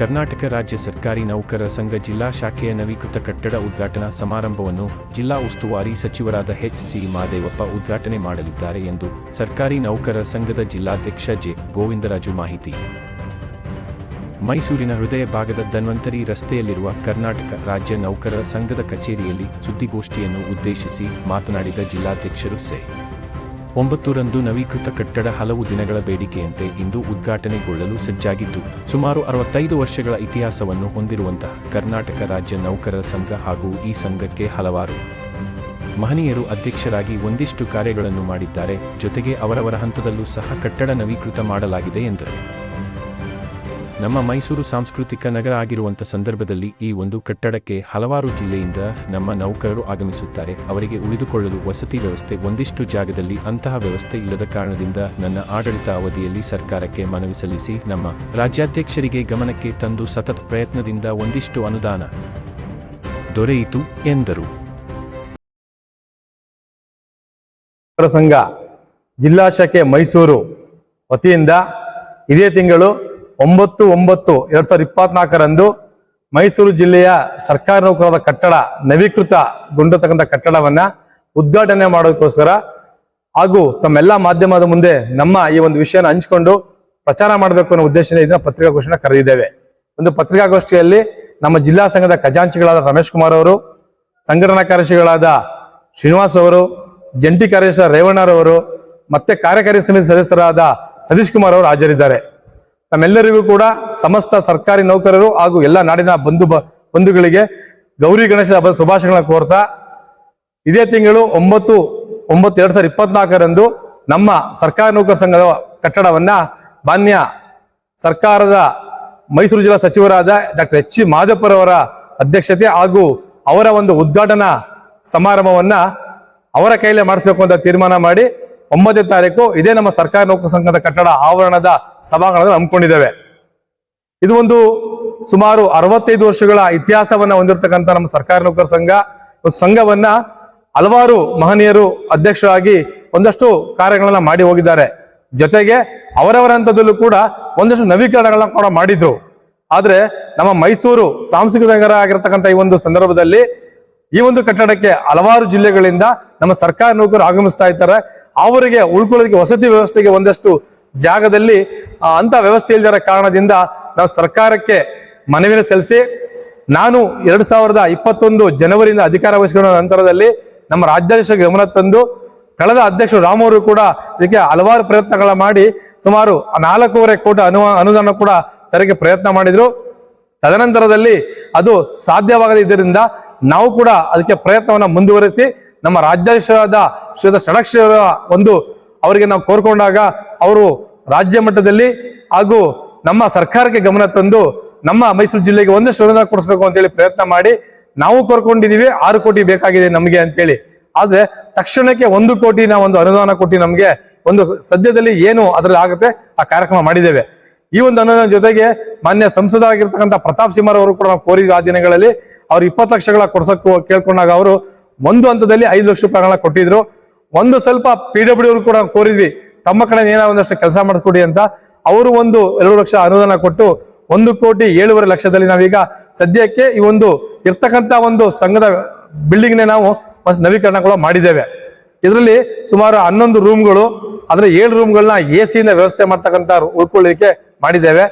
ಕರ್ನಾಟಕ ರಾಜ್ಯ ಸರ್ಕಾರಿ ನೌಕರರ ಸಂಘ ಜಿಲ್ಲಾ ಶಾಖೆಯ ನವೀಕೃತ ಕಟ್ಟಡ ಉದ್ಘಾಟನಾ ಸಮಾರಂಭವನ್ನು ಜಿಲ್ಲಾ ಉಸ್ತುವಾರಿ ಸಚಿವರಾದ ಎಚ್ ಸಿ ಮಾದೇವಪ್ಪ ಉದ್ಘಾಟನೆ ಮಾಡಲಿದ್ದಾರೆ ಎಂದು ಸರ್ಕಾರಿ ನೌಕರರ ಸಂಘದ ಜಿಲ್ಲಾಧ್ಯಕ್ಷ ಜೆ. ಗೋವಿಂದರಾಜು ಮಾಹಿತಿ. ಮೈಸೂರಿನ ಹೃದಯ ಭಾಗದ ಧನ್ವಂತರಿ ರಸ್ತೆಯಲ್ಲಿರುವ ಕರ್ನಾಟಕ ರಾಜ್ಯ ನೌಕರರ ಸಂಘದ ಕಚೇರಿಯಲ್ಲಿ ಸುದ್ದಿಗೋಷ್ಠಿಯನ್ನು ಉದ್ದೇಶಿಸಿ ಮಾತನಾಡಿದ ಜಿಲ್ಲಾಧ್ಯಕ್ಷರು ಸೆ. ಒಂಬತ್ತರಂದು ನವೀಕೃತ ಕಟ್ಟಡ ಹಲವು ದಿನಗಳ ಬೇಡಿಕೆಯಂತೆ ಇಂದು ಉದ್ಘಾಟನೆಗೊಳ್ಳಲು ಸಜ್ಜಾಗಿದ್ದು, ಸುಮಾರು ಅರವತ್ತೈದು ವರ್ಷಗಳ ಇತಿಹಾಸವನ್ನು ಹೊಂದಿರುವಂತಹ ಕರ್ನಾಟಕ ರಾಜ್ಯ ನೌಕರರ ಸಂಘ ಹಾಗೂ ಈ ಸಂಘಕ್ಕೆ ಹಲವಾರು ಮಹನೀಯರು ಅಧ್ಯಕ್ಷರಾಗಿ ಒಂದಿಷ್ಟು ಕಾರ್ಯಗಳನ್ನು ಮಾಡಿದ್ದಾರೆ. ಜೊತೆಗೆ ಅವರವರ ಹಂತದಲ್ಲೂ ಸಹ ಕಟ್ಟಡ ನವೀಕೃತ ಮಾಡಲಾಗಿದೆ ಎಂದರು. ನಮ್ಮ ಮೈಸೂರು ಸಾಂಸ್ಕೃತಿಕ ನಗರ ಆಗಿರುವಂಥ ಸಂದರ್ಭದಲ್ಲಿ ಈ ಒಂದು ಕಟ್ಟಡಕ್ಕೆ ಹಲವಾರು ಜಿಲ್ಲೆಯಿಂದ ನಮ್ಮ ನೌಕರರು ಆಗಮಿಸುತ್ತಾರೆ. ಅವರಿಗೆ ಉಳಿದುಕೊಳ್ಳಲು ವಸತಿ ವ್ಯವಸ್ಥೆ ಒಂದಿಷ್ಟು ಜಾಗದಲ್ಲಿ ಅಂತಹ ವ್ಯವಸ್ಥೆ ಇಲ್ಲದ ಕಾರಣದಿಂದ ನನ್ನ ಆಡಳಿತ ಅವಧಿಯಲ್ಲಿ ಸರ್ಕಾರಕ್ಕೆ ಮನವಿ ಸಲ್ಲಿಸಿ ನಮ್ಮ ರಾಜ್ಯಾಧ್ಯಕ್ಷರಿಗೆ ಗಮನಕ್ಕೆ ತಂದು ಸತತ ಪ್ರಯತ್ನದಿಂದ ಒಂದಿಷ್ಟು ಅನುದಾನ ದೊರೆಯಿತು ಎಂದರು. ಸಂಘ ಜಿಲ್ಲಾ ಶಾಖೆ ಮೈಸೂರು ವತಿಯಿಂದ ಇದೇ ತಿಂಗಳು ಒಂಬತ್ತು ಒಂಬತ್ತು ಎರಡ್ ಸಾವಿರದ ಇಪ್ಪತ್ನಾಲ್ಕರಂದು ಮೈಸೂರು ಜಿಲ್ಲೆಯ ಸರ್ಕಾರಿ ನೌಕರರ ಕಟ್ಟಡ ನವೀಕೃತಗೊಂಡಿರ್ತಕ್ಕಂಥ ಕಟ್ಟಡವನ್ನ ಉದ್ಘಾಟನೆ ಮಾಡೋದಕ್ಕೋಸ್ಕರ ಹಾಗೂ ತಮ್ಮೆಲ್ಲ ಮಾಧ್ಯಮದ ಮುಂದೆ ನಮ್ಮ ಈ ಒಂದು ವಿಷಯನ ಹಂಚಿಕೊಂಡು ಪ್ರಚಾರ ಮಾಡಬೇಕು ಅನ್ನೋ ಉದ್ದೇಶದಿಂದ ಇದನ್ನ ಪತ್ರಿಕಾಗೋಷ್ಠಿನ ಕರೆದಿದ್ದೇವೆ. ಒಂದು ಪತ್ರಿಕಾಗೋಷ್ಠಿಯಲ್ಲಿ ನಮ್ಮ ಜಿಲ್ಲಾ ಸಂಘದ ಖಜಾಂಚಿಗಳಾದ ರಮೇಶ್ ಕುಮಾರ್ ಅವರು, ಸಂಘಟನಾ ಕಾರ್ಯದರ್ಶಿಗಳಾದ ಶ್ರೀನಿವಾಸ್ ಅವರು, ಜಂಟಿ ಕಾರ್ಯದರ್ಶಿ ರೇವಣ್ಣರವರು, ಮತ್ತೆ ಕಾರ್ಯಕಾರಿ ಸಮಿತಿ ಸದಸ್ಯರಾದ ಸತೀಶ್ ಕುಮಾರ್ ಅವರು ಹಾಜರಿದ್ದಾರೆ. ತಮ್ಮೆಲ್ಲರಿಗೂ ಕೂಡ ಸಮಸ್ತ ಸರ್ಕಾರಿ ನೌಕರರು ಹಾಗೂ ಎಲ್ಲ ನಾಡಿನ ಬಂಧು ಬಂಧುಗಳಿಗೆ ಗೌರಿ ಗಣೇಶ ಹಬ್ಬದ ಶುಭಾಶಯಗಳನ್ನ ಕೋರ್ತಾ ಇದೇ ತಿಂಗಳು ಒಂಬತ್ತು ಒಂಬತ್ತು ಎರಡ್ ಸಾವಿರದ ಇಪ್ಪತ್ನಾಲ್ಕರಂದು ನಮ್ಮ ಸರ್ಕಾರಿ ನೌಕರ ಸಂಘದ ಕಟ್ಟಡವನ್ನ ಮಾನ್ಯ ಸರ್ಕಾರದ ಮೈಸೂರು ಜಿಲ್ಲಾ ಸಚಿವರಾದ ಡಾಕ್ಟರ್ ಎಚ್ ಮಾದಪ್ಪರವರ ಅಧ್ಯಕ್ಷತೆ ಹಾಗೂ ಅವರ ಒಂದು ಉದ್ಘಾಟನಾ ಸಮಾರಂಭವನ್ನ ಅವರ ಕೈಲೇ ಮಾಡಿಸ್ಬೇಕು ಅಂತ ತೀರ್ಮಾನ ಮಾಡಿ ಒಂಬತ್ತನೇ ತಾರೀಕು ಇದೇ ನಮ್ಮ ಸರ್ಕಾರಿ ನೌಕರ ಸಂಘದ ಕಟ್ಟಡ ಆವರಣದ ಸಭಾಂಗಣದಲ್ಲಿ ಹಮ್ಮಿಕೊಂಡಿದ್ದೇವೆ. ಇದು ಒಂದು ಸುಮಾರು ಅರವತ್ತೈದು ವರ್ಷಗಳ ಇತಿಹಾಸವನ್ನ ಹೊಂದಿರತಕ್ಕಂಥ ನಮ್ಮ ಸರ್ಕಾರಿ ನೌಕರ ಸಂಘ. ಸಂಘವನ್ನ ಹಲವಾರು ಮಹನೀಯರು ಅಧ್ಯಕ್ಷರಾಗಿ ಒಂದಷ್ಟು ಕಾರ್ಯಗಳನ್ನ ಮಾಡಿ ಹೋಗಿದ್ದಾರೆ. ಜೊತೆಗೆ ಅವರವರ ಹಂತದಲ್ಲೂ ಕೂಡ ಒಂದಷ್ಟು ನವೀಕರಣಗಳನ್ನ ಕೂಡ ಮಾಡಿದ್ರು. ಆದ್ರೆ ನಮ್ಮ ಮೈಸೂರು ಸಾಂಸ್ಕೃತಿಕ ನಗರ ಆಗಿರತಕ್ಕಂಥ ಈ ಒಂದು ಸಂದರ್ಭದಲ್ಲಿ ಈ ಒಂದು ಕಟ್ಟಡಕ್ಕೆ ಹಲವಾರು ಜಿಲ್ಲೆಗಳಿಂದ ನಮ್ಮ ಸರ್ಕಾರಿ ನೌಕರರು ಆಗಮಿಸ್ತಾ ಇದ್ದಾರೆ. ಅವರಿಗೆ ಉಳ್ಕೊಳ್ಳೋದಕ್ಕೆ ವಸತಿ ವ್ಯವಸ್ಥೆಗೆ ಒಂದಷ್ಟು ಜಾಗದಲ್ಲಿ ಅಂತ ವ್ಯವಸ್ಥೆ ಇಲ್ದಿರ ಕಾರಣದಿಂದ ನಾವು ಸರ್ಕಾರಕ್ಕೆ ಮನವಿನ ಸಲ್ಲಿಸಿ, ನಾನು ಎರಡು ಸಾವಿರದ ಇಪ್ಪತ್ತೊಂದು ಜನವರಿಯಿಂದ ಅಧಿಕಾರ ವಹಿಸಿಕೊಂಡ ನಂತರದಲ್ಲಿ ನಮ್ಮ ರಾಜ್ಯಾಧ್ಯಕ್ಷ ಗಮನ ತಂದು, ಕಳೆದ ಅಧ್ಯಕ್ಷರು ರಾಮವರು ಕೂಡ ಇದಕ್ಕೆ ಹಲವಾರು ಪ್ರಯತ್ನಗಳ ಮಾಡಿ, ಸುಮಾರು ನಾಲ್ಕೂವರೆ ಕೋಟಿ ಅನು ಅನುದಾನ ಕೂಡ ತರಕ್ಕೆ ಪ್ರಯತ್ನ ಮಾಡಿದ್ರು. ತದನಂತರದಲ್ಲಿ ಅದು ಸಾಧ್ಯವಾಗದೇ ಇದರಿಂದ ನಾವು ಕೂಡ ಅದಕ್ಕೆ ಪ್ರಯತ್ನವನ್ನ ಮುಂದುವರಿಸಿ ನಮ್ಮ ರಾಜ್ಯಾಧೀಶರಾದ ಶ್ರೀಯುತ ಷಡಕ್ಷರ ಒಂದು ಅವರಿಗೆ ನಾವು ಕೋರ್ಕೊಂಡಾಗ ಅವರು ರಾಜ್ಯ ಮಟ್ಟದಲ್ಲಿ ಹಾಗೂ ನಮ್ಮ ಸರ್ಕಾರಕ್ಕೆ ಗಮನ ತಂದು ನಮ್ಮ ಮೈಸೂರು ಜಿಲ್ಲೆಗೆ ಒಂದಷ್ಟು ಅನುದಾನ ಕೊಡಿಸ್ಬೇಕು ಅಂತೇಳಿ ಪ್ರಯತ್ನ ಮಾಡಿ ನಾವು ಕೋರ್ಕೊಂಡಿದೀವಿ ಆರು ಕೋಟಿ ಬೇಕಾಗಿದೆ ನಮಗೆ ಅಂತೇಳಿ ಆದರೆ ತಕ್ಷಣಕ್ಕೆ ಒಂದು ಕೋಟಿನ ಒಂದು ಅನುದಾನ ಕೊಟ್ಟು ನಮಗೆ ಒಂದು ಸದ್ಯದಲ್ಲಿ ಏನು ಅದರಲ್ಲಿ ಆಗುತ್ತೆ, ಆ ಕಾರ್ಯಕ್ರಮ ಮಾಡಿದ್ದೇವೆ. ಈ ಒಂದು ಅನುದಾನ ಜೊತೆಗೆ ಮಾನ್ಯ ಸಂಸದರಾಗಿರ್ತಕ್ಕಂಥ ಪ್ರತಾಪ್ ಸಿಂಹರ್ ಅವರು ಕೂಡ ನಾವು ಕೋರಿದ ಆ ದಿನಗಳಲ್ಲಿ ಅವ್ರು ಇಪ್ಪತ್ತು ಲಕ್ಷಗಳ ಕೊಡ್ಸಕ್ ಕೇಳ್ಕೊಂಡಾಗ ಅವರು ಒಂದು ಹಂತದಲ್ಲಿ ಐದು ಲಕ್ಷ ರೂಪಾಯಿಗಳನ್ನ ಕೊಟ್ಟಿದ್ರು. ಒಂದು ಸ್ವಲ್ಪ ಪಿ ಡಬ್ಲ್ಯೂ ಅವರು ಕೂಡ ಕೋರಿದ್ವಿ, ತಮ್ಮ ಕಡೆ ಏನೋ ಒಂದಷ್ಟು ಕೆಲಸ ಮಾಡಿಸ್ಕೊಡಿ ಅಂತ. ಅವರು ಒಂದು ಎರಡು ಲಕ್ಷ ಅನುದಾನ ಕೊಟ್ಟು ಒಂದು ಕೋಟಿ ಏಳುವರೆ ಲಕ್ಷದಲ್ಲಿ ನಾವೀಗ ಸದ್ಯಕ್ಕೆ ಈ ಒಂದು ಇರ್ತಕ್ಕಂಥ ಒಂದು ಸಂಘದ ಬಿಲ್ಡಿಂಗ್ನೇ ನಾವು ನವೀಕರಣ ಕೂಡ ಮಾಡಿದ್ದೇವೆ. ಇದರಲ್ಲಿ ಸುಮಾರು ಹನ್ನೊಂದು ರೂಮ್ಗಳು ಅದರ ಏಳು ರೂಮ್ಗಳನ್ನ ಎ ಸಿಯಿಂದ ವ್ಯವಸ್ಥೆ ಮಾಡ್ತಕ್ಕಂಥ ಉಳ್ಕೊಳ್ಳಿಕ್ಕೆ ಮಾಡಿದ್ದೇವೆ.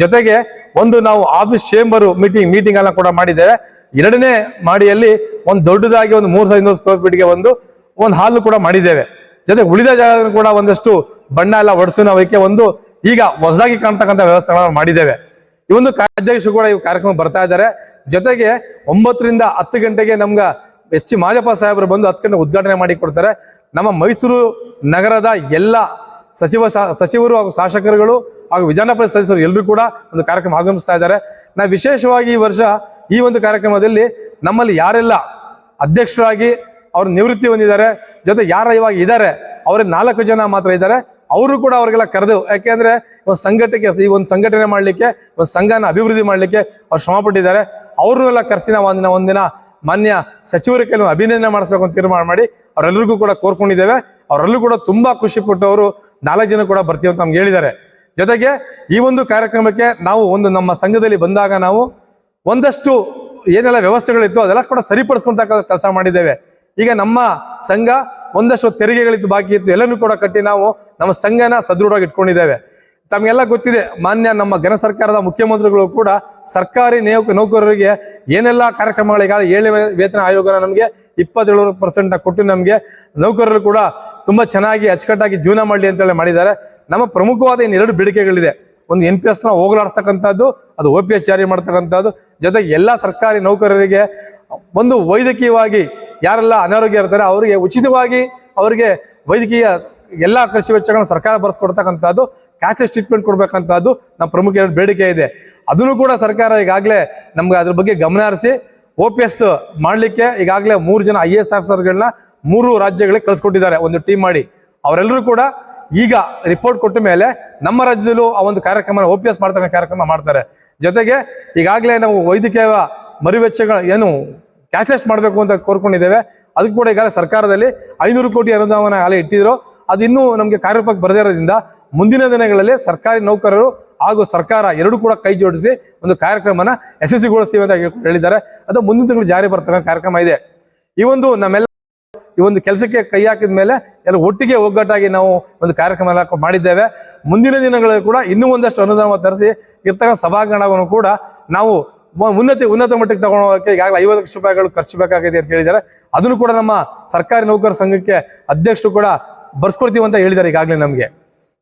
ಜೊತೆಗೆ ಒಂದು ನಾವು ಆಫೀಸ್ ಚೇಂಬರ್ ಮೀಟಿಂಗ್ ಮೀಟಿಂಗ್ ಎಲ್ಲ ಕೂಡ ಮಾಡಿದ್ದೇವೆ. ಎರಡನೇ ಮಾಡಿಯಲ್ಲಿ ಒಂದು ದೊಡ್ಡದಾಗಿ ಒಂದು ಮೂರು ಸಾವಿರ ಸ್ಕ್ವೇರ್ ಫೀಟ್ಗೆ ಒಂದು ಒಂದು ಹಾಲು ಕೂಡ ಮಾಡಿದ್ದೇವೆ. ಜೊತೆಗೆ ಉಳಿದ ಜಾಗ ಕೂಡ ಒಂದಷ್ಟು ಬಣ್ಣ ಎಲ್ಲ ಒಡಿಸಿ ನಾವು ಇದಕ್ಕೆ ಒಂದು ಈಗ ಹೊಸದಾಗಿ ಕಾಣ್ತಕ್ಕಂಥ ವ್ಯವಸ್ಥೆಗಳನ್ನು ಮಾಡಿದ್ದೇವೆ. ಈ ಒಂದು ಕಾರ್ಯಾಧ್ಯಕ್ಷರು ಕೂಡ ಈ ಕಾರ್ಯಕ್ರಮ ಬರ್ತಾ ಇದ್ದಾರೆ. ಜೊತೆಗೆ ಒಂಬತ್ತರಿಂದ ಹತ್ತು ಗಂಟೆಗೆ ನಮ್ಗೆ ಎಚ್ ಸಿ ಮಾದಪ್ಪ ಸಾಹೇಬರು ಬಂದು ಹತ್ತು ಗಂಟೆ ಉದ್ಘಾಟನೆ ಮಾಡಿ ಕೊಡ್ತಾರೆ. ನಮ್ಮ ಮೈಸೂರು ನಗರದ ಎಲ್ಲ ಸಚಿವ ಸಚಿವರು ಹಾಗೂ ಶಾಸಕರುಗಳು ಹಾಗೂ ವಿಧಾನ ಪರಿಷತ್ ಸದಸ್ಯರು ಎಲ್ಲರೂ ಕೂಡ ಒಂದು ಕಾರ್ಯಕ್ರಮ ಆಗಮಿಸ್ತಾ ಇದ್ದಾರೆ. ನಾವು ವಿಶೇಷವಾಗಿ ಈ ವರ್ಷ ಈ ಒಂದು ಕಾರ್ಯಕ್ರಮದಲ್ಲಿ ನಮ್ಮಲ್ಲಿ ಯಾರೆಲ್ಲ ಅಧ್ಯಕ್ಷರಾಗಿ ಅವರು ನಿವೃತ್ತಿ ಹೊಂದಿದ್ದಾರೆ, ಜೊತೆ ಯಾರ ಇವಾಗ ಇದ್ದಾರೆ, ಅವರೇ ನಾಲ್ಕು ಜನ ಮಾತ್ರ ಇದ್ದಾರೆ, ಅವರು ಕೂಡ ಅವರಿಗೆಲ್ಲ ಕರೆದು, ಯಾಕೆಂದ್ರೆ ಒಂದು ಸಂಘಟಕ್ಕೆ ಈ ಒಂದು ಸಂಘಟನೆ ಮಾಡಲಿಕ್ಕೆ, ಒಂದು ಸಂಘನ ಅಭಿವೃದ್ಧಿ ಮಾಡಲಿಕ್ಕೆ ಅವ್ರು ಶ್ರಮ ಪಟ್ಟಿದ್ದಾರೆ. ಅವ್ರನ್ನೆಲ್ಲ ಕರೆಸಿ ನಾವು ಒಂದಿನ ಒಂದಿನ ಮಾನ್ಯ ಸಚಿವರ ಕೆಲವು ಅಭಿನಂದನೆ ಮಾಡಿಸ್ಬೇಕು ಅಂತ ತೀರ್ಮಾನ ಮಾಡಿ ಅವರೆಲ್ಲರಿಗೂ ಕೂಡ ಕೋರ್ಕೊಂಡಿದ್ದೇವೆ. ಅವರೆಲ್ಲರೂ ಕೂಡ ತುಂಬಾ ಖುಷಿ ಪಟ್ಟವರು. ನಾಲ್ಕು ಜನ ಕೂಡ ಬರ್ತೀವಿ ಅಂತ ನಮ್ಗೆ ಹೇಳಿದ್ದಾರೆ. ಜೊತೆಗೆ ಈ ಒಂದು ಕಾರ್ಯಕ್ರಮಕ್ಕೆ ನಾವು ಒಂದು ನಮ್ಮ ಸಂಘದಲ್ಲಿ ಬಂದಾಗ ನಾವು ಒಂದಷ್ಟು ಏನೆಲ್ಲ ವ್ಯವಸ್ಥೆಗಳಿತ್ತು ಅದೆಲ್ಲ ಕೂಡ ಸರಿಪಡಿಸ್ಕೊಂತ ಕೆಲಸ ಮಾಡಿದ್ದೇವೆ. ಈಗ ನಮ್ಮ ಸಂಘ ಒಂದಷ್ಟು ತೆರಿಗೆಗಳಿತ್ತು ಬಾಕಿ ಇತ್ತು. ಎಲ್ಲನೂ ಕೂಡ ಕಟ್ಟಿ ನಾವು ನಮ್ಮ ಸಂಘನ ಸದೃಢವಾಗಿ ಇಟ್ಕೊಂಡಿದ್ದೇವೆ. ತಮಗೆಲ್ಲ ಗೊತ್ತಿದೆ, ಮಾನ್ಯ ನಮ್ಮ ಘನ ಸರ್ಕಾರದ ಮುಖ್ಯಮಂತ್ರಿಗಳು ಕೂಡ ಸರ್ಕಾರಿ ನೌಕರರಿಗೆ ಏನೆಲ್ಲ ಕಾರ್ಯಕ್ರಮಗಳೀಗ ಏಳನೇ ವೇತನ ಆಯೋಗನ ನಮಗೆ ಇಪ್ಪತ್ತೇಳು ಪರ್ಸೆಂಟ್ ಕೊಟ್ಟು ನಮಗೆ ನೌಕರರು ಕೂಡ ತುಂಬ ಚೆನ್ನಾಗಿ ಅಚ್ಚುಕಟ್ಟಾಗಿ ಜೀವನ ಮಾಡಲಿ ಅಂತೇಳಿ ಮಾಡಿದ್ದಾರೆ. ನಮ್ಮ ಪ್ರಮುಖವಾದ ಇನ್ನು ಎರಡು ಬೇಡಿಕೆಗಳಿದೆ. ಒಂದು ಎನ್ ಪಿ ಎಸ್ನ ಹೋಗಲಾಡ್ತಕ್ಕಂಥದ್ದು, ಅದು ಒ ಪಿ ಎಸ್ ಜಾರಿ ಮಾಡ್ತಕ್ಕಂಥದ್ದು, ಜೊತೆಗೆ ಎಲ್ಲ ಸರ್ಕಾರಿ ನೌಕರರಿಗೆ ಒಂದು ವೈದ್ಯಕೀಯವಾಗಿ ಯಾರೆಲ್ಲ ಅನಾರೋಗ್ಯ ಇರ್ತಾರೆ, ಅವರಿಗೆ ಉಚಿತವಾಗಿ ಅವರಿಗೆ ವೈದ್ಯಕೀಯ ಎಲ್ಲ ಖರ್ಚು ವೆಚ್ಚಗಳನ್ನು ಸರ್ಕಾರ ಬರೆಸ್ಕೊಡ್ತಕ್ಕಂಥದ್ದು ಕ್ಯಾಶ್ಲೆಸ್ ಟ್ರೀಟ್ಮೆಂಟ್ ಕೊಡ್ಬೇಕಂತದ್ದು ನಮ್ಮ ಪ್ರಮುಖ ಬೇಡಿಕೆ ಇದೆ. ಅದನ್ನು ಕೂಡ ಸರ್ಕಾರ ಈಗಾಗಲೇ ನಮ್ಗೆ ಅದ್ರ ಬಗ್ಗೆ ಗಮನ ಹರಿಸಿ ಒ ಪಿ ಎಸ್ ಮಾಡಲಿಕ್ಕೆ ಈಗಾಗಲೇ ಮೂರು ಜನ ಐ ಎ ಎಸ್ ಆಫೀಸರ್ಗಳನ್ನ ಮೂರು ರಾಜ್ಯಗಳಿಗೆ ಕಳಿಸ್ಕೊಟ್ಟಿದ್ದಾರೆ ಒಂದು ಟೀಮ್ ಮಾಡಿ. ಅವರೆಲ್ಲರೂ ಕೂಡ ಈಗ ರಿಪೋರ್ಟ್ ಕೊಟ್ಟ ಮೇಲೆ ನಮ್ಮ ರಾಜ್ಯದಲ್ಲೂ ಆ ಒಂದು ಕಾರ್ಯಕ್ರಮ ಓ ಪಿ ಎಸ್ ಮಾಡ್ತಕ್ಕಂಥ ಕಾರ್ಯಕ್ರಮ ಮಾಡ್ತಾರೆ. ಜೊತೆಗೆ ಈಗಾಗಲೇ ನಾವು ವೈದ್ಯಕೀಯ ಮರಿವೆಚ್ಚಗಳು ಏನು ಕ್ಯಾಶ್ಲೆಸ್ ಮಾಡಬೇಕು ಅಂತ ಕೋರ್ಕೊಂಡಿದ್ದೇವೆ. ಅದಕ್ಕೆ ಕೂಡ ಈಗಾಗಲೇ ಸರ್ಕಾರದಲ್ಲಿ ಐನೂರು ಕೋಟಿ ಅನುದಾನ ಅಲ್ಲಿ ಇಟ್ಟಿದ್ರು. ಅದು ಇನ್ನೂ ನಮಗೆ ಕಾರ್ಯರೂಪಕ್ಕೆ ಬರದೇ ಇರೋದ್ರಿಂದ ಮುಂದಿನ ದಿನಗಳಲ್ಲಿ ಸರ್ಕಾರಿ ನೌಕರರು ಹಾಗೂ ಸರ್ಕಾರ ಎರಡೂ ಕೂಡ ಕೈ ಜೋಡಿಸಿ ಒಂದು ಕಾರ್ಯಕ್ರಮನ ಯಶಸ್ವಿಗೊಳಿಸ್ತೀವಿ ಅಂತ ಹೇಳ್- ಹೇಳಿದ್ದಾರೆ. ಅದು ಮುಂದಿನ ತಿಂಗಳು ಜಾರಿ ಬರ್ತಕ್ಕಂಥ ಕಾರ್ಯಕ್ರಮ ಇದೆ. ಈ ಒಂದು ನಮ್ಮೆಲ್ಲ ಈ ಒಂದು ಕೆಲಸಕ್ಕೆ ಕೈ ಹಾಕಿದ ಮೇಲೆ ಎಲ್ಲ ಒಟ್ಟಿಗೆ ಒಗ್ಗಟ್ಟಾಗಿ ನಾವು ಒಂದು ಕಾರ್ಯಕ್ರಮ ಮಾಡಿದ್ದೇವೆ. ಮುಂದಿನ ದಿನಗಳಲ್ಲಿ ಕೂಡ ಇನ್ನೂ ಒಂದಷ್ಟು ಅನುದಾನವನ್ನು ತರಿಸಿ ಇರ್ತಕ್ಕಂಥ ಸಭಾಂಗಣವನ್ನು ಕೂಡ ನಾವು ಉನ್ನತಿ ಉನ್ನತ ಮಟ್ಟಕ್ಕೆ ತಗೊಂಡೋಗಕ್ಕೆ ಈಗಾಗಲೇ ಐವತ್ತು ಲಕ್ಷ ರೂಪಾಯಿಗಳು ಖರ್ಚು ಬೇಕಾಗಿದೆ ಅಂತ ಹೇಳಿದ್ದಾರೆ. ಅದನ್ನು ಕೂಡ ನಮ್ಮ ಸರ್ಕಾರಿ ನೌಕರ ಸಂಘಕ್ಕೆ ಅಧ್ಯಕ್ಷರು ಕೂಡ ಬರ್ಸ್ಕೊಡ್ತೀವಿ ಅಂತ ಹೇಳಿದ್ದಾರೆ ಈಗಾಗಲೇ ನಮಗೆ.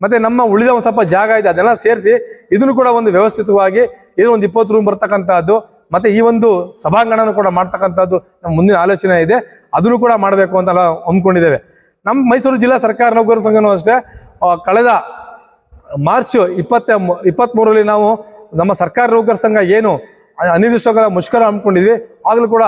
ಮತ್ತೆ ನಮ್ಮ ಉಳಿದ ಒಂದು ಸ್ವಲ್ಪ ಜಾಗ ಇದೆ, ಅದೆಲ್ಲ ಸೇರಿಸಿ ಇದನ್ನು ಕೂಡ ಒಂದು ವ್ಯವಸ್ಥಿತವಾಗಿ ಇದು ಒಂದು ಇಪ್ಪತ್ತು ರೂಮ್ ಬರ್ತಕ್ಕಂಥದ್ದು ಮತ್ತೆ ಈ ಒಂದು ಸಭಾಂಗಣನು ಕೂಡ ಮಾಡ್ತಕ್ಕಂಥದ್ದು ನಮ್ಮ ಮುಂದಿನ ಆಲೋಚನೆ ಇದೆ. ಅದನ್ನು ಕೂಡ ಮಾಡಬೇಕು ಅಂತ ನಾವು ಅಂದ್ಕೊಂಡಿದ್ದೇವೆ. ನಮ್ಮ ಮೈಸೂರು ಜಿಲ್ಲಾ ಸರ್ಕಾರ ನೌಕರರ ಸಂಘನೂ ಅಷ್ಟೇ ಕಳೆದ ಮಾರ್ಚ್ ಇಪ್ಪತ್ತ ಇಪ್ಪತ್ತ್ಮೂರರಲ್ಲಿ ನಾವು ನಮ್ಮ ಸರ್ಕಾರ ನೌಕರ ಸಂಘ ಏನು ಅನಿರ್ದಿಷ್ಟಕಾಲ ಮುಷ್ಕರ ಹಮ್ಮಿಕೊಂಡಿದ್ವಿ. ಆಗಲೂ ಕೂಡ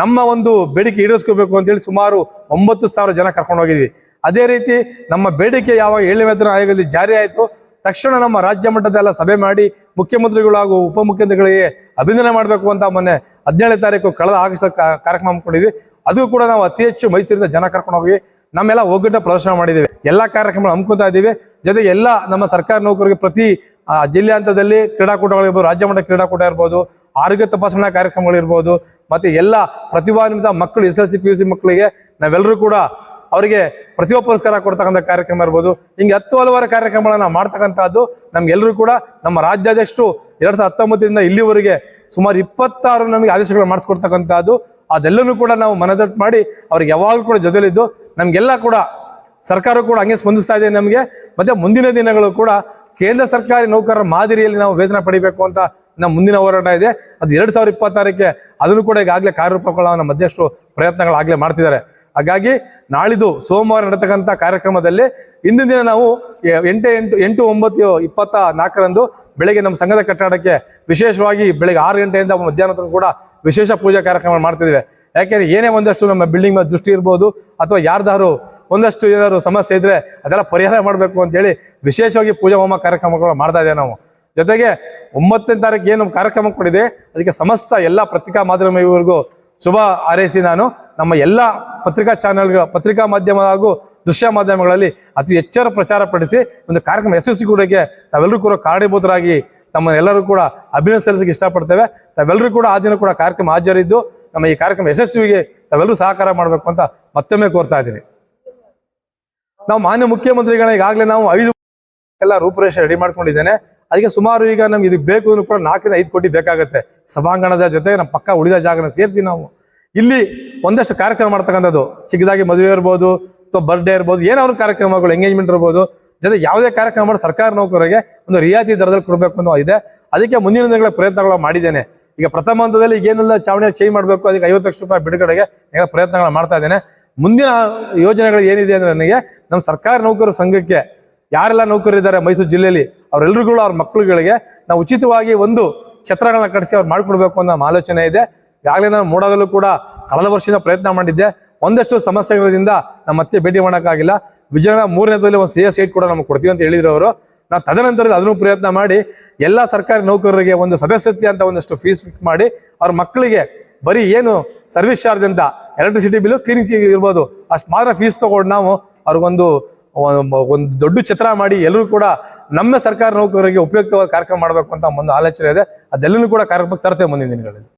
ನಮ್ಮ ಒಂದು ಬೇಡಿಕೆ ಈಡೇರಿಸ್ಕೋಬೇಕು ಅಂತೇಳಿ ಸುಮಾರು ಒಂಬತ್ತು ಸಾವಿರ ಜನ ಕರ್ಕೊಂಡು ಹೋಗಿದ್ವಿ. ಅದೇ ರೀತಿ ನಮ್ಮ ಬೇಡಿಕೆ ಯಾವಾಗ ಏಳನೇ ಆಯೋಗದಲ್ಲಿ ಜಾರಿ ಆಯಿತು, ತಕ್ಷಣ ನಮ್ಮ ರಾಜ್ಯ ಮಟ್ಟದೆಲ್ಲ ಸಭೆ ಮಾಡಿ ಮುಖ್ಯಮಂತ್ರಿಗಳು ಹಾಗೂ ಉಪಮುಖ್ಯಮಂತ್ರಿಗಳಿಗೆ ಅಭಿನಂದನೆ ಮಾಡಬೇಕು ಅಂತ ಮೊನ್ನೆ ಹದಿನೇಳನೇ ತಾರೀಕು ಕಳೆದ ಆಗಸ್ಟ್ ಕಾರ್ಯಕ್ರಮ ಹಮ್ಮಿಕೊಂಡಿದ್ವಿ. ಅದು ಕೂಡ ನಾವು ಅತಿ ಹೆಚ್ಚು ಮೈಸೂರಿಂದ ಜನ ಕರ್ಕೊಂಡು ಹೋಗಿ ನಮ್ಮೆಲ್ಲ ಒಗ್ಗಟ್ಟ ಪ್ರದರ್ಶನ ಮಾಡಿದ್ದೀವಿ. ಎಲ್ಲ ಕಾರ್ಯಕ್ರಮಗಳು ಹಮ್ಮಿಕೊತಾ ಇದ್ದೀವಿ. ಜೊತೆಗೆ ಎಲ್ಲ ನಮ್ಮ ಸರ್ಕಾರ ನೌಕರರಿಗೆ ಪ್ರತಿ ಜಿಲ್ಲೆ ಹಂತದಲ್ಲಿ ಕ್ರೀಡಾಕೂಟಗಳಿರ್ಬೋದು ರಾಜ್ಯ ಮಟ್ಟ ಕ್ರೀಡಾಕೂಟ ಇರ್ಬೋದು, ಆರೋಗ್ಯ ತಪಾಸಣಾ ಕಾರ್ಯಕ್ರಮಗಳಿರ್ಬೋದು ಮತ್ತು ಎಲ್ಲ ಪ್ರತಿಭಾನ್ವಿತ ಮಕ್ಕಳು, S L C, P U C ಮಕ್ಕಳಿಗೆ ನಾವೆಲ್ಲರೂ ಕೂಡ ಅವರಿಗೆ ಪ್ರತಿಭಾ ಪುರಸ್ಕಾರ ಕೊಡ್ತಕ್ಕಂಥ ಕಾರ್ಯಕ್ರಮ ಇರ್ಬೋದು. ಹಿಂಗೆ ಹತ್ತು ಹಲವಾರು ಕಾರ್ಯಕ್ರಮಗಳನ್ನ ಮಾಡ್ತಕ್ಕಂಥದ್ದು ನಮ್ಗೆಲ್ಲರೂ ಕೂಡ ನಮ್ಮ ರಾಜ್ಯಾಧ್ಯಕ್ಷರು ಎರಡ್ ಸಾವಿರದ ಹತ್ತೊಂಬತ್ತರಿಂದ ಇಲ್ಲಿವರೆಗೆ ಸುಮಾರು ಇಪ್ಪತ್ತಾರು ನಮಗೆ ಆದೇಶಗಳು ಮಾಡಿಸ್ಕೊಡ್ತಕ್ಕಂಥದ್ದು. ಅದೆಲ್ಲನೂ ಕೂಡ ನಾವು ಮನದಟ್ಟು ಮಾಡಿ ಅವ್ರಿಗೆ ಯಾವಾಗಲೂ ಕೂಡ ಜೊತೆಲಿದ್ದು ನಮಗೆಲ್ಲ ಕೂಡ ಸರ್ಕಾರ ಕೂಡ ಹಂಗೆ ಸ್ಪಂದಿಸ್ತಾ ಇದೆ ನಮಗೆ. ಮತ್ತೆ ಮುಂದಿನ ದಿನಗಳು ಕೂಡ ಕೇಂದ್ರ ಸರ್ಕಾರಿ ನೌಕರರ ಮಾದರಿಯಲ್ಲಿ ನಾವು ವೇತನ ಪಡಿಬೇಕು ಅಂತ ನಮ್ಮ ಮುಂದಿನ ಹೋರಾಟ ಇದೆ. ಅದು ಎರಡು ಸಾವಿರದ ಇಪ್ಪತ್ತಾರಕ್ಕೆ ಅದನ್ನು ಕೂಡ ಈಗಾಗಲೇ ಕಾರ್ಯರೂಪಗಳ ನಮ್ಮ ಅಧ್ಯಕ್ಷರು ಪ್ರಯತ್ನಗಳಾಗಲೇ ಮಾಡ್ತಿದ್ದಾರೆ. ಹಾಗಾಗಿ ನಾಳಿದು ಸೋಮವಾರ ನಡೆತಕ್ಕಂಥ ಕಾರ್ಯಕ್ರಮದಲ್ಲಿ ಇಂದಿನ ದಿನ ನಾವು ಎಂಟು ಎಂಟು ಎಂಟು ಒಂಬತ್ತು ಇಪ್ಪತ್ತ ನಾಲ್ಕರಂದು ಬೆಳಗ್ಗೆ ನಮ್ಮ ಸಂಘದ ಕಟ್ಟಡಕ್ಕೆ ವಿಶೇಷವಾಗಿ ಬೆಳಗ್ಗೆ ಆರು ಗಂಟೆಯಿಂದ ಮಧ್ಯಾಹ್ನ ತನಕ ಕೂಡ ವಿಶೇಷ ಪೂಜಾ ಕಾರ್ಯಕ್ರಮ ಮಾಡ್ತಿದ್ದೇವೆ. ಯಾಕೆಂದ್ರೆ ಏನೇ ಒಂದಷ್ಟು ನಮ್ಮ ಬಿಲ್ಡಿಂಗ್ ಮೇಲೆ ದೃಷ್ಟಿ ಇರ್ಬೋದು ಅಥವಾ ಯಾರ್ದಾರು ಒಂದಷ್ಟು ಏನಾದ್ರು ಸಮಸ್ಯೆ ಇದ್ರೆ ಅದೆಲ್ಲ ಪರಿಹಾರ ಮಾಡಬೇಕು ಅಂತೇಳಿ ವಿಶೇಷವಾಗಿ ಪೂಜಾ ಹೋಮ ಕಾರ್ಯಕ್ರಮಗಳು ಮಾಡ್ತಾ ಇದ್ದೇವೆ ನಾವು. ಜೊತೆಗೆ ಒಂಬತ್ತನೇ ತಾರೀಕು ಏನು ಕಾರ್ಯಕ್ರಮ ಕೊಡಿದೆ ಅದಕ್ಕೆ ಸಮಸ್ತ ಎಲ್ಲ ಪತ್ರಿಕಾ ಮಾಧ್ಯಮವರೆಗೂ ಶುಭ ಹಾರೈಸಿ ನಾನು. ನಮ್ಮ ಎಲ್ಲ ಪತ್ರಿಕಾ ಚಾನೆಲ್ಗಳ ಪತ್ರಿಕಾ ಮಾಧ್ಯಮ ಹಾಗೂ ದೃಶ್ಯ ಮಾಧ್ಯಮಗಳಲ್ಲಿ ಅತಿ ಎಚ್ಚರ ಪ್ರಚಾರ ಪಡಿಸಿ ಒಂದು ಕಾರ್ಯಕ್ರಮ ಯಶಸ್ವಿ ಕೂಡಕ್ಕೆ ತಾವೆಲ್ಲರೂ ಕೂಡ ಕಾರಣೀಭೂತರಾಗಿ ತಮ್ಮ ಎಲ್ಲರೂ ಕೂಡ ಅಭಿನಯ ಸಲ್ಲಿಸಕ್ಕೆ ಇಷ್ಟಪಡ್ತೇವೆ. ತಾವೆಲ್ಲರೂ ಕೂಡ ಆ ದಿನ ಕೂಡ ಕಾರ್ಯಕ್ರಮ ಹಾಜರಿದ್ದು ನಮ್ಮ ಈ ಕಾರ್ಯಕ್ರಮ ಯಶಸ್ವಿಗೆ ತಾವೆಲ್ಲರೂ ಸಹಕಾರ ಮಾಡಬೇಕು ಅಂತ ಮತ್ತೊಮ್ಮೆ ಕೋರ್ತಾ ಇದ್ದೀನಿ. ನಾವು ಮಾನ್ಯ ಮುಖ್ಯಮಂತ್ರಿಗಳ ಈಗಾಗಲೇ ನಾವು ಐದು ಎಲ್ಲ ರೂಪುರೇಷೆ ರೆಡಿ ಮಾಡ್ಕೊಂಡಿದ್ದೇನೆ. ಅದಕ್ಕೆ ಸುಮಾರು ಈಗ ನಮ್ಗೆ ಇದಕ್ಕೆ ಬೇಕು ಕೂಡ ನಾಲ್ಕರಿಂದ ಐದು ಕೋಟಿ ಬೇಕಾಗುತ್ತೆ. ಸಭಾಂಗಣದ ಜೊತೆ ನಮ್ಮ ಪಕ್ಕ ಉಳಿದ ಜಾಗನ ಸೇರಿಸಿ ನಾವು. ಇಲ್ಲಿ ಒಂದಷ್ಟು ಕಾರ್ಯಕ್ರಮ ಮಾಡ್ತಕ್ಕಂಥದ್ದು. ಚಿಕ್ಕದಾಗಿ ಮದುವೆ ಇರ್ಬೋದು, ಅಥವಾ ಬರ್ಡೇ ಇರ್ಬೋದು ಏನಾದ್ರು ಕಾರ್ಯಕ್ರಮಗಳು ಎಂಗೇಜ್ಮೆಂಟ್ ಇರ್ಬೋದು. ಜೊತೆ ಯಾವುದೇ ಕಾರ್ಯಕ್ರಮ ಮಾಡಿ ಸರ್ಕಾರ ನೌಕರರಿಗೆ ಒಂದು ರಿಯಾಯಿತಿ ದರದಲ್ಲಿ ಕೊಡಬೇಕು ಅನ್ನೋ ಇದೆ. ಅದಕ್ಕೆ ಮುಂದಿನ ದಿನಗಳ ಪ್ರಯತ್ನಗಳು ಮಾಡಿದ್ದೇನೆ. ಈಗ ಪ್ರಥಮ ಹಂತದಲ್ಲಿ ಈಗ ಏನೆಲ್ಲ ಚಾವಣಿ ಚೇಂಜ್ ಮಾಡಬೇಕು, ಅದಕ್ಕೆ ಐವತ್ತು ಲಕ್ಷ ರೂಪಾಯಿ ಬಿಡುಗಡೆಗೆ ಈಗ ಪ್ರಯತ್ನಗಳು ಮಾಡ್ತಾ ಇದ್ದೇನೆ. ಮುಂದಿನ ಯೋಜನೆಗಳು ಏನಿದೆ ಅಂದರೆ ನನಗೆ ನಮ್ಮ ಸರ್ಕಾರ ನೌಕರ ಸಂಘಕ್ಕೆ ಯಾರೆಲ್ಲ ನೌಕರಿದ್ದಾರೆ ಮೈಸೂರು ಜಿಲ್ಲೆಯಲ್ಲಿ ಅವರೆಲ್ಲರಿಗೂ ಅವ್ರ ಮಕ್ಕಳುಗಳಿಗೆ ನಾವು ಉಚಿತವಾಗಿ ಒಂದು ಛತ್ರಗಳನ್ನ ಕಟ್ಟಿಸಿ ಅವ್ರು ಮಾಡಿಕೊಡ್ಬೇಕು ಅನ್ನೋ ಆಲೋಚನೆ ಇದೆ. ಈಗಾಗಲೇ ನಾನು ಮೂಡಾದಲ್ಲೂ ಕೂಡ ಕಳೆದ ವರ್ಷದಿಂದ ಪ್ರಯತ್ನ ಮಾಡಿದ್ದೆ. ಒಂದಷ್ಟು ಸಮಸ್ಯೆಗಳಿಂದ ನಮ್ಮ ಮತ್ತೆ ಭೇಟಿ ಮಾಡೋಕ್ಕಾಗಿಲ್ಲ. ವಿಜಯನಗರ ಮೂರನೇದಲ್ಲಿ ಒಂದು ಸಿ ಎಸ್ ಸೀಟ್ ಕೂಡ ನಮ್ಗೆ ಕೊಡ್ತೀವಿ ಅಂತ ಹೇಳಿದ್ರು ಅವರು. ನಾವು ತದನಂತರ ಅದನ್ನು ಪ್ರಯತ್ನ ಮಾಡಿ, ಎಲ್ಲ ಸರ್ಕಾರಿ ನೌಕರರಿಗೆ ಒಂದು ಸದಸ್ಯತ್ವ ಅಂತ ಒಂದಷ್ಟು ಫೀಸ್ ಫಿಕ್ಸ್ ಮಾಡಿ, ಅವ್ರ ಮಕ್ಕಳಿಗೆ ಬರೀ ಏನು ಸರ್ವಿಸ್ ಚಾರ್ಜ್ ಅಂತ ಎಲೆಕ್ಟ್ರಿಸಿಟಿ ಬಿಲ್ ಕ್ಲೀನಿಂಗ್ ಇರ್ಬೋದು, ಅಷ್ಟು ಮಾತ್ರ ಫೀಸ್ ತಗೊಂಡು ನಾವು ಅವ್ರಿಗೊಂದು ಒಂದು ದೊಡ್ಡ ಚಿತ್ರ ಮಾಡಿ ಎಲ್ಲರೂ ಕೂಡ ನಮ್ಮ ಸರ್ಕಾರಿ ನೌಕರರಿಗೆ ಉಪಯುಕ್ತವಾದ ಕಾರ್ಯಕ್ರಮ ಮಾಡಬೇಕು ಅಂತ ಒಂದು ಆಲೋಚನೆ ಇದೆ. ಅದೆಲ್ಲನೂ ಕೂಡ ಕಾರ್ಯಕ್ರಮಕ್ಕೆ ತರ್ತೇವೆ ಮುಂದಿನ ದಿನಗಳಲ್ಲಿ.